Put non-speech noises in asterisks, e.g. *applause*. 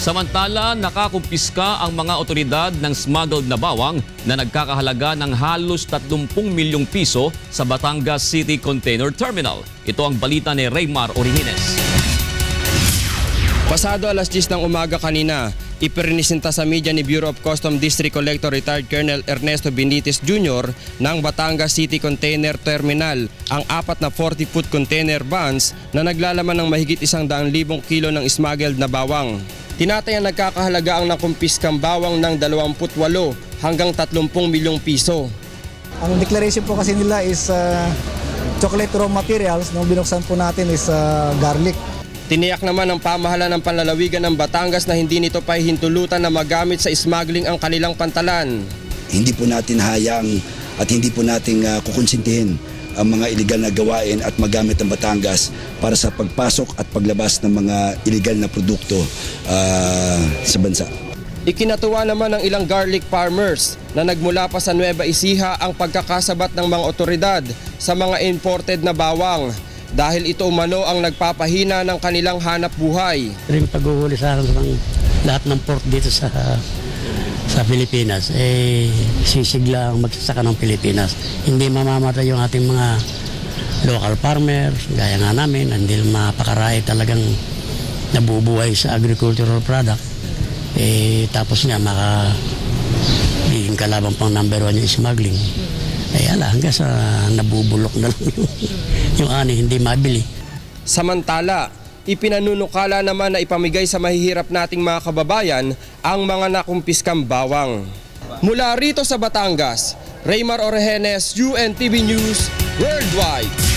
Samantala, nakakumpiska ang mga otoridad ng smuggled na bawang na nagkakahalaga ng halos 30 milyong piso sa Batangas City Container Terminal. Ito ang balita ni Raymar Orihines. Pasado alas 10 ng umaga kanina, ipirinisinta sa media ni Bureau of Custom District Collector Retired Colonel Ernesto Benitez Jr. ng Batangas City Container Terminal ang apat na 40-foot container vans na naglalaman ng mahigit isang daang libong kilo ng smuggled na bawang. Tinatayang nagkakahalaga ang nakumpiskang bawang ng 28 hanggang 30 milyong piso. Ang declaration po kasi nila is uh, chocolate raw materials. Nung binuksan po natin is uh, garlic. Tiniyak naman ng pamahalaan ng panlalawigan ng Batangas na hindi nito pahihintulutan na magamit sa smuggling ang kanilang pantalan. hindi po natin hayang at hindi po natin uh, kukonsintihin ang mga iligal na gawain at magamit ang Batangas para sa pagpasok at paglabas ng mga iligal na produkto ah, sa bansa. Ikinatuwa naman ng ilang garlic farmers na nagmula pa sa Nueva Ecija ang pagkakasabat ng mga otoridad sa mga imported na bawang dahil ito umano ang nagpapahina ng kanilang hanap buhay. rin paghuhuli sa ng lahat ng port dito sa sa Pilipinas eh sisigla ang magsasaka ng Pilipinas. Hindi mamamatay yung ating mga local farmers, gaya nga namin, hindi mapakarai talagang nabubuhay sa agricultural product. Eh, tapos nga maka magiging kalaban pang number one yung smuggling. Eh ala, hanggang sa nabubulok na lang *laughs* yung, yung ani, hindi mabili. Samantala, ipinanunukala naman na ipamigay sa mahihirap nating mga kababayan ang mga nakumpiskang bawang. Mula rito sa Batangas, Raymar Orehenes, UNTV News, Worldwide.